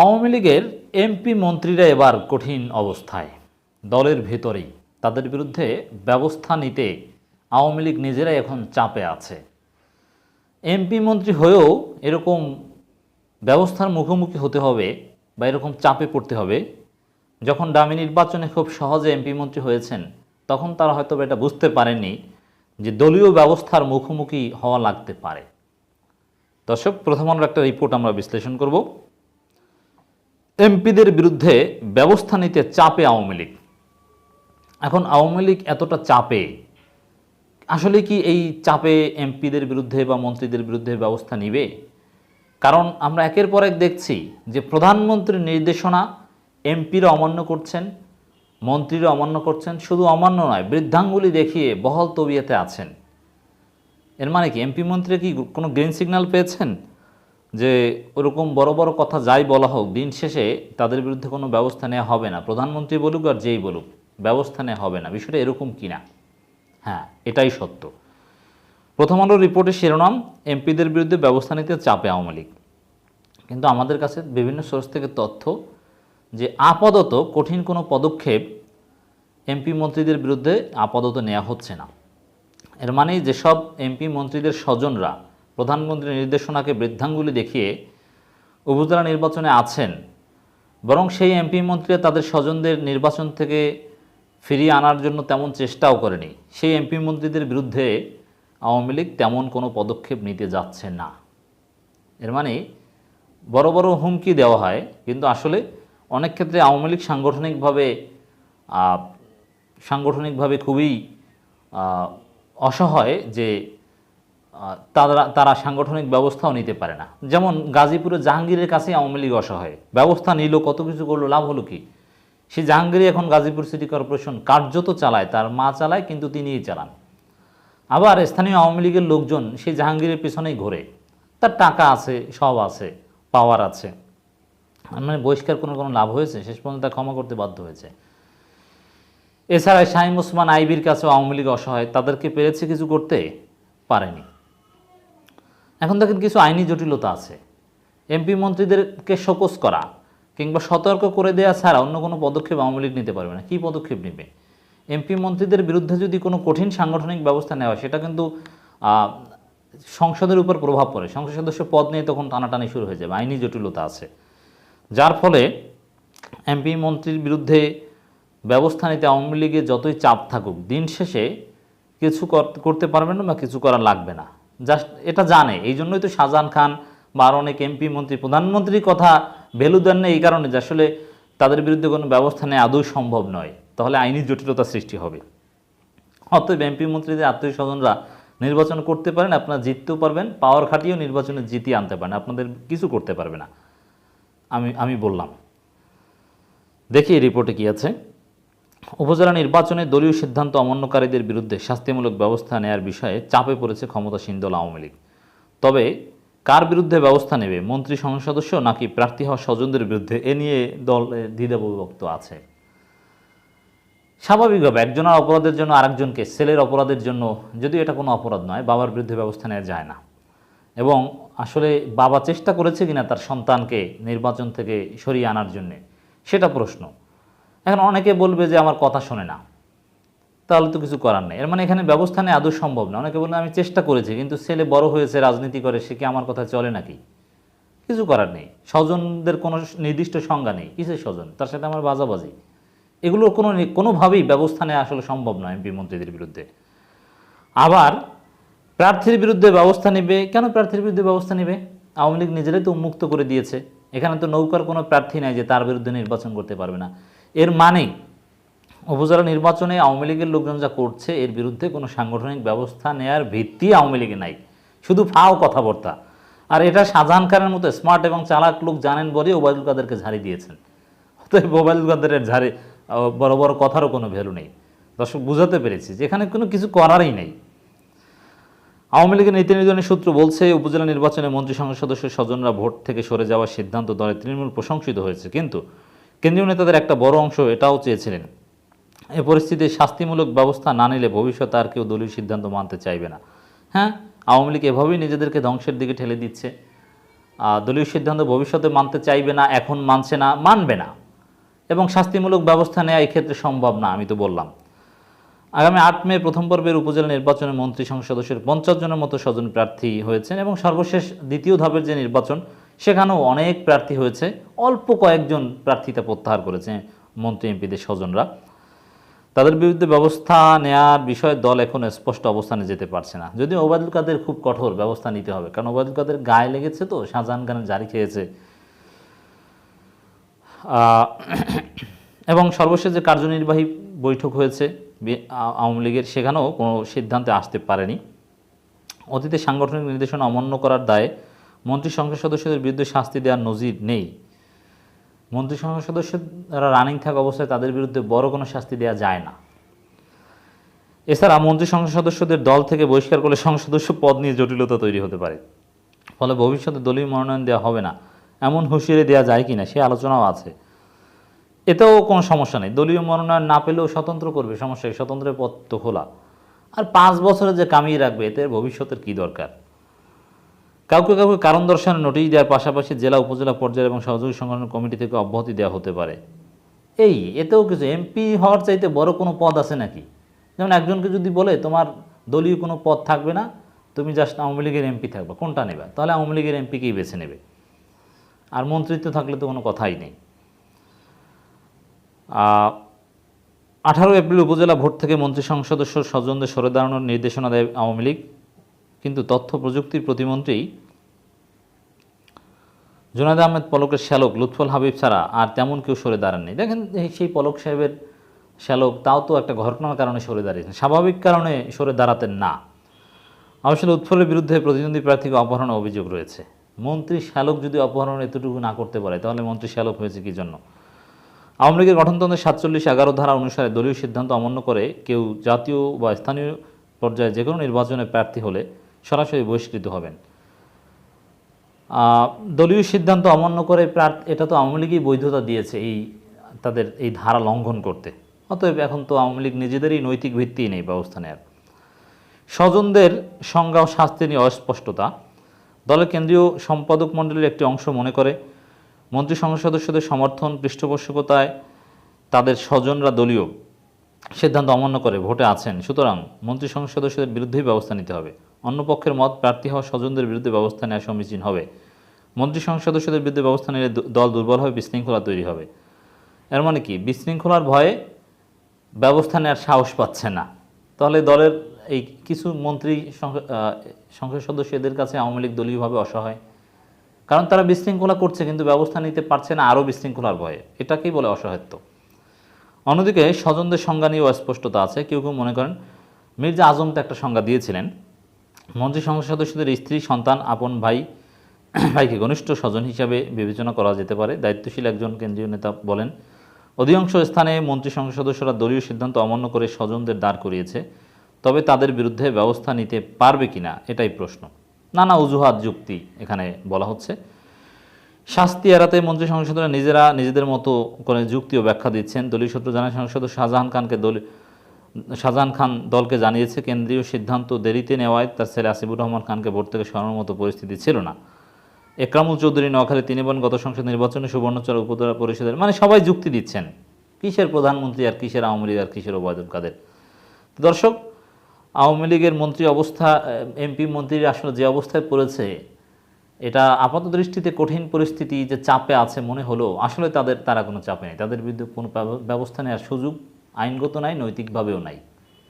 আওয়ামী লীগের এমপি মন্ত্রীরা এবার কঠিন অবস্থায়। দলের ভেতরেই তাদের বিরুদ্ধে ব্যবস্থা নিতে আওয়ামী লীগ নিজেরাই এখন চাপে আছে। এমপি মন্ত্রী হয়েও এরকম ব্যবস্থার মুখোমুখি হতে হবে বা এরকম চাপে পড়তে হবে। যখন ডামি নির্বাচনে খুব সহজে এমপি মন্ত্রী হয়েছেন, তখন তারা হয়তো এটা বুঝতে পারেননি যে দলীয় ব্যবস্থার মুখোমুখি হওয়া লাগতে পারে। দর্শক, প্রথম আলোর একটা রিপোর্ট আমরা বিশ্লেষণ করব। এমপিদের বিরুদ্ধে ব্যবস্থা নিতে চাপে আওয়ামী লীগ। এখন আওয়ামী লীগ এতটা চাপে, আসলে কি এই চাপে এমপিদের বিরুদ্ধে বা মন্ত্রীদের বিরুদ্ধে ব্যবস্থা নিবে? কারণ আমরা একের পর এক দেখছি যে প্রধানমন্ত্রীর নির্দেশনা এমপিরা অমান্য করছেন, মন্ত্রীরা অমান্য করছেন, শুধু অমান্য নয়, বৃদ্ধাঙ্গুলি দেখিয়ে বহল তবিয়াতে আছেন। এর মানে কি, এমপি মন্ত্রী কি কোনো গ্রিন সিগন্যাল পেয়েছেন? যে ওরকম বড় বড় কথা যাই বলা হোক, দিন শেষে তাদের বিরুদ্ধে কোনো ব্যবস্থা নেওয়া হবে না। প্রধানমন্ত্রী বলুক আর যেই বলুক, ব্যবস্থা নেওয়া হবে না। বিষয়টা এরকম কিনা হ্যাঁ এটাই সত্য। প্রথম আলোর রিপোর্টের শিরোনাম, এমপিদের বিরুদ্ধে ব্যবস্থা নিতে চাপে আওয়ামী লীগ। কিন্তু আমাদের কাছে বিভিন্ন সোর্স থেকে তথ্য যে আপাতত কঠিন কোনো পদক্ষেপ এমপি মন্ত্রীদের বিরুদ্ধে আপাতত নেওয়া হচ্ছে না। এর মানে যেসব এমপি মন্ত্রীদের স্বজনরা প্রধানমন্ত্রীর নির্দেশনাকে বৃদ্ধাঙ্গুলি দেখিয়ে উপজেলা নির্বাচনে আছেন, বরং সেই এমপি মন্ত্রীরা তাদের স্বজনদের নির্বাচন থেকে ফিরিয়ে আনার জন্য তেমন চেষ্টাও করেনি। সেই এমপি মন্ত্রীদের বিরুদ্ধে আওয়ামী লীগ তেমন কোনো পদক্ষেপ নিতে যাচ্ছে না। এর মানে বড় বড় হুমকি দেওয়া হয়, কিন্তু আসলে অনেক ক্ষেত্রে আওয়ামী লীগ সাংগঠনিকভাবে সাংগঠনিকভাবে খুবই অসহায় যে তারা তারা সাংগঠনিক ব্যবস্থাও নিতে পারে না। যেমন গাজীপুরে জাহাঙ্গীরের কাছে আওয়ামী লীগ অসহায়। ব্যবস্থা নিল, কত কিছু করল, লাভ হলো কি? সে জাহাঙ্গীর এখন গাজীপুর সিটি কর্পোরেশন কার্যত চালায়, তার মা চালায়, কিন্তু তিনিই চালান। আবার স্থানীয় আওয়ামী লীগের লোকজন সেই জাহাঙ্গীরের পেছনেই ঘোরে। তার টাকা আছে, সব আছে, পাওয়ার আছে। মানে বহিষ্কার কোনো কোনো লাভ হয়েছে? শেষ পর্যন্ত ক্ষমা করতে বাধ্য হয়েছে। এছাড়া শাহিম ওসমান আইবির কাছে আওয়ামী লীগ অসহায়। তাদেরকে পেরেছে কিছু করতে পারেনি। এখন দেখেন কিছু আইনি জটিলতা আছে। এমপি মন্ত্রীদেরকে শোকস করা কিংবা সতর্ক করে দেওয়া ছাড়া অন্য কোনো পদক্ষেপ আওয়ামী লীগ নিতে পারবে না। কী পদক্ষেপ নেবে? এমপি মন্ত্রীদের বিরুদ্ধে যদি কোনো কঠিন সাংগঠনিক ব্যবস্থা নেওয়া সেটা কিন্তু সংসদের উপর প্রভাব পড়ে। সংসদ সদস্য পদ নিয়ে তখন টানাটানি শুরু হয়ে যাবে। আইনি জটিলতা আছে। যার ফলে এমপি মন্ত্রীর বিরুদ্ধে ব্যবস্থা নিতে আওয়ামী লীগে যতই চাপ থাকুক, দিন শেষে কিছু কর- করতে পারবে না বা কিছু করা লাগবে না। জাস্ট এটা জানে। এই জন্যই তো শাহজাহান খান বা আরও অনেক এমপি মন্ত্রী, প্রধানমন্ত্রীর কথা ভ্যালু দেন না এই কারণে যে আসলে তাদের বিরুদ্ধে কোনো ব্যবস্থা নেওয়া আদৌ সম্ভব নয়। তাহলে আইনি জটিলতা সৃষ্টি হবে। অতএব এমপি মন্ত্রীদের আত্মীয় স্বজনরা নির্বাচন করতে পারেন, আপনারা জিততেও পারবেন পাওয়ার খাটিয়েও নির্বাচনে জিতিয়ে আনতে পারেন, আপনাদের কিছু করতে পারবে না। আমি আমি বললাম। দেখি রিপোর্টে কি আছে। উপজেলা নির্বাচনে দলীয় সিদ্ধান্ত অমান্যকারীদের বিরুদ্ধে শাস্তিমূলক ব্যবস্থা নেয়ার বিষয়ে চাপে পড়েছে ক্ষমতাসীন দল আওয়ামী লীগ। তবে কার বিরুদ্ধে ব্যবস্থা নেবে, মন্ত্রী সংসদ সদস্য নাকি প্রার্থী হওয়া স্বজনদের বিরুদ্ধে, এ নিয়ে দল দ্বিধাবিভক্ত আছে। স্বাভাবিকভাবে একজনের অপরাধের জন্য আরেকজনকে ছেলের অপরাধের জন্য যদিও এটা কোনো অপরাধ নয়, বাবার বিরুদ্ধে ব্যবস্থা নেওয়া যায় না। এবং আসলে বাবা চেষ্টা করেছে কিনা তার সন্তানকে নির্বাচন থেকে সরিয়ে আনার জন্যে, সেটা প্রশ্ন। এখন অনেকে বলবে যে আমার কথা শোনে না। তাহলে তো কিছু করার নেই। এর মানে এখানে ব্যবস্থা নেই আদৌ সম্ভব না। অনেকে বলবে, আমি চেষ্টা করেছি, কিন্তু ছেলে বড় হয়েছে, রাজনীতি করে, সে কি আমার কথা চলে নাকি? কিছু করার নেই। স্বজনদের কোনো নির্দিষ্ট সংজ্ঞা নেই। কিসের স্বজন? তার সাথে আমার বাজাবাজি। এগুলোর কোনো কোনোভাবেই ব্যবস্থা নেওয়া আসলে সম্ভব নয় এমপি মন্ত্রীদের বিরুদ্ধে। আবার প্রার্থীর বিরুদ্ধে ব্যবস্থা নেবে। কেন প্রার্থীর বিরুদ্ধে ব্যবস্থা নেবে? আওয়ামী লীগ নিজেরাই তো উন্মুক্ত করে দিয়েছে। এখানে তো নৌকার কোনো প্রার্থী নাই যে তার বিরুদ্ধে নির্বাচন করতে পারবে না। এর মানেই উপজেলা নির্বাচনে আওয়ামী লীগের লোকজন যা করছে, এর বিরুদ্ধে কোনো সাংগঠনিক ব্যবস্থা নেয়ার ভিত্তি আওয়ামী লীগে নাই। শুধু ফাও কথাবার্তা। আর এটা শাহজাহান খানের মতো স্মার্ট এবং চালাক লোক জানেন বলে ওবায়দুল কাদেরকে ঝাড়ি দিয়েছেন। অতএব ওবায়দুল কাদেরের ঝাড়ে বড় বড় কথারও কোনো ভ্যালু নেই। দর্শক, বুঝাতে পেরেছি যে এখানে কোনো কিছু করারই নেই। আওয়ামী লীগের নীতি নির্ধারণী সূত্র বলছে, উপজেলা নির্বাচনে মন্ত্রী সংসদ সদস্যের স্বজনরা ভোট থেকে সরে যাওয়ার সিদ্ধান্ত দলের তৃণমূল প্রশংসিত হয়েছে। কিন্তু কেন্দ্রীয় নেতাদের একটা বড় অংশ এটাও চেয়েছিলেন। এ পরিস্থিতিতে শাস্তিমূলক ব্যবস্থা না নিলে ভবিষ্যতে আর কেউ দলীয় সিদ্ধান্ত মানতে চাইবে না। হ্যাঁ আওয়ামী লীগ এভাবেই নিজেদেরকে ধ্বংসের দিকে ঠেলে দিচ্ছে। দলীয় সিদ্ধান্ত ভবিষ্যতে মানতে চাইবে না, এখন মানছে না, মানবে না। এবং শাস্তিমূলক ব্যবস্থা নেওয়া ক্ষেত্রে সম্ভব না, আমি তো বললাম। আগামী আট মে প্রথম পর্বের উপজেলা নির্বাচনে মন্ত্রী সংসদ সদস্যের পঞ্চাশ জনের মতো স্বজন প্রার্থী হয়েছেন এবং সর্বশেষ দ্বিতীয় ধাপের যে নির্বাচন সেখানেও অনেক প্রার্থী হয়েছে। অল্প কয়েকজন প্রার্থীতা প্রত্যাহার করেছে মন্ত্রী এমপিদের স্বজনরা। তাদের বিরুদ্ধে ব্যবস্থা নেয়ার বিষয়ে দল এখন স্পষ্ট অবস্থানে যেতে পারছে না। যদিও ওবায়দুল কাদের খুব কঠোর ব্যবস্থা নিতে হবে, কারণ ওবায়দুল কাদের গায়ে লেগেছে তো, শাহজাহান খানের জারি খেয়েছে। এবং সর্বশেষ যে কার্যনির্বাহী বৈঠক হয়েছে আওয়ামী লীগের, সেখানেও কোনো সিদ্ধান্তে আসতে পারেনি। অতীতে সাংগঠনিক নির্দেশনা অমান্য করার দায়ে মন্ত্রী সংসদ সদস্যদের বিরুদ্ধে শাস্তি দেওয়ার নজির নেই। মন্ত্রী সংসদ সদস্যরা রানিং থাকা অবস্থায় তাদের বিরুদ্ধে বড় কোনো শাস্তি দেওয়া যায় না। এছাড়া মন্ত্রী সংসদ সদস্যদের দল থেকে বহিষ্কার করলে সংসদ সদস্য পদ নিয়ে জটিলতা তৈরি হতে পারে। ফলে ভবিষ্যতে দলীয় মনোনয়ন দেওয়া হবে না। এমন হুঁশিয়ারি দেওয়া যায় কিনা সে আলোচনাও আছে। এতেও কোনো সমস্যা নেই। দলীয় মনোনয়ন না পেলেও স্বতন্ত্র করবে, সমস্যা স্বতন্ত্রের পথ তো খোলা। আর পাঁচ বছরে যে কামিয়ে রাখবে, এতে ভবিষ্যতের কী দরকার? কাউকে কাউকে কারণ দর্শানোর নোটিশ দেওয়ার পাশাপাশি জেলা, উপজেলা পর্যায়ে এবং সহযোগী সংগঠন কমিটি থেকে অব্যাহতি দেওয়া হতে পারে। এই, এতেও কিছু এমপি হওয়ার চাইতে বড় কোনো পদ আছে নাকি? যেমন একজনকে যদি বলে, তোমার দলীয় কোনো পদ থাকবে না, তুমি জাস্ট আওয়ামী লীগের এমপি থাকবে কোনটা নেবে? তাহলে আওয়ামী লীগের এমপিকেই বেছে নেবে? আর মন্ত্রিত্ব থাকলে তো কোনো কথাই নেই। আঠারো এপ্রিল উপজেলা ভোট থেকে মন্ত্রী সংসদ সদস্য স্বজনদের সরে দাঁড়ানোর নির্দেশনা দেয় আওয়ামী লীগ। কিন্তু তথ্য প্রযুক্তির প্রতিমন্ত্রী জুনায়দ আহমেদ পলকের শ্যালক লুৎফল হাবিব ছাড়া আর তেমন কেউ সরে দাঁড়াননি। দেখেন সেই পলক সাহেবের শ্যালক, তাও তো একটা ঘটনার কারণে সরে দাঁড়িয়েছেন। স্বাভাবিক কারণে সরে দাঁড়াতেন না। অবশ্য উৎফলের বিরুদ্ধে প্রতিদ্বন্দ্বী প্রার্থীকে অপহরণের অভিযোগ রয়েছে। মন্ত্রী শ্যালক যদি অপহরণ এতটুকু না করতে পারে, তাহলে মন্ত্রী শ্যালক হয়েছে কি জন্য? আওয়ামী লীগের গঠনতন্ত্রের সাতচল্লিশ এগারো ধারা অনুসারে দলীয় সিদ্ধান্ত অমান্য করে কেউ জাতীয় বা স্থানীয় পর্যায়ে যে কোনো নির্বাচনে প্রার্থী হলে সরাসরি বহিষ্কৃত হবেন। দলীয় সিদ্ধান্ত অমান্য করে প্রার্থ, এটা তো আওয়ামী লীগই বৈধতা দিয়েছে এই, তাদের এই ধারা লঙ্ঘন করতে। অতএব এখন তো আওয়ামী লীগ নিজেদেরই নৈতিক ভিত্তি নেই ব্যবস্থা নেয়ার। স্বজনদের সংজ্ঞা ও শাস্তি নিয়ে অস্পষ্টতা। দলের কেন্দ্রীয় সম্পাদক মণ্ডলীর একটি অংশ মনে করে, মন্ত্রী সংসদ সদস্যদের সমর্থন, পৃষ্ঠপোষকতায় তাদের স্বজনরা দলীয় সিদ্ধান্ত অমান্য করে ভোটে আছেন। সুতরাং মন্ত্রী সংসদ সদস্যদের বিরুদ্ধেই ব্যবস্থা নিতে হবে। অন্য পক্ষের মত প্রার্থী হওয়া স্বজনদের বিরুদ্ধে ব্যবস্থা নেওয়া সমীচীন হবে। মন্ত্রী সংসদ সদস্যদের বিরুদ্ধে ব্যবস্থা নিলে দল দুর্বল হবে, বিশৃঙ্খলা তৈরি হবে। এর মানে কি? বিশৃঙ্খলার ভয়ে ব্যবস্থা নেওয়ার সাহস পাচ্ছে না। তাহলে দলের এই কিছু মন্ত্রী সংস- সংসদ সদস্য এদের কাছে আওয়ামী লীগ দলীয়ভাবে অসহায়। কারণ তারা বিশৃঙ্খলা করছে, কিন্তু ব্যবস্থা নিতে পারছে না আরও বিশৃঙ্খলার ভয়ে। এটাকেই বলে অসহায়ত্ব। অন্যদিকে স্বজনদের সংজ্ঞা নিয়েও অস্পষ্টতা আছে। কেউ কেউ মনে করেন, মির্জা আজম তো একটা সংজ্ঞা দিয়েছিলেন। মন্ত্রী সংসদ সদস্যদের স্ত্রী, সন্তান, আপন ভাই, ভাইকে ঘনিষ্ঠ স্বজন হিসাবে বিবেচনা করা যেতে পারে। দায়িত্বশীল একজন কেন্দ্রীয় নেতা বলেন, অধিকাংশ স্থানে মন্ত্রী সংসদ সদস্যরা দলীয় সিদ্ধান্ত অমান্য করে স্বজনদের দাঁড় করিয়েছে। তবে তাদের বিরুদ্ধে ব্যবস্থা নিতে পারবে কিনা, এটাই প্রশ্ন। নানা অজুহাত যুক্তি এখানে বলা হচ্ছে। শাস্তি এড়াতে মন্ত্রী সংসদরা নিজেরা নিজেদের মতো করে যুক্তি ও ব্যাখ্যা দিচ্ছেন। দলীয় সূত্র জানায়, সংসদ শাহজাহান খানকে দল শাহজাহান খান দলকে জানিয়েছে, কেন্দ্রীয় সিদ্ধান্ত দেরিতে নেওয়ায় তার ছেলে আসিফুর রহমান খানকে ভোট থেকে সরানোর মতো পরিস্থিতি ছিল না। একরামুল চৌধুরী, নোয়াখালী তিনি বোন গত সংসদ নির্বাচনে সুবর্ণচর উপজেলা পরিষদের মানে সবাই যুক্তি দিচ্ছেন, কিসের প্রধানমন্ত্রী আর কিসের আওয়ামী লীগ আর কিসের ওবায়দুল কাদের? দর্শক, আওয়ামী লীগের মন্ত্রী অবস্থা এমপি মন্ত্রীর আসলে যে অবস্থায় পড়েছে, এটা আপাত দৃষ্টিতে কঠিন পরিস্থিতি যে চাপে আছে মনে হলো আসলে তাদের, তারা কোনো চাপে নেই। তাদের বিরুদ্ধে কোনো ব্যবস্থা নেওয়ার সুযোগ আইনগত নাই নৈতিকভাবেও নাই।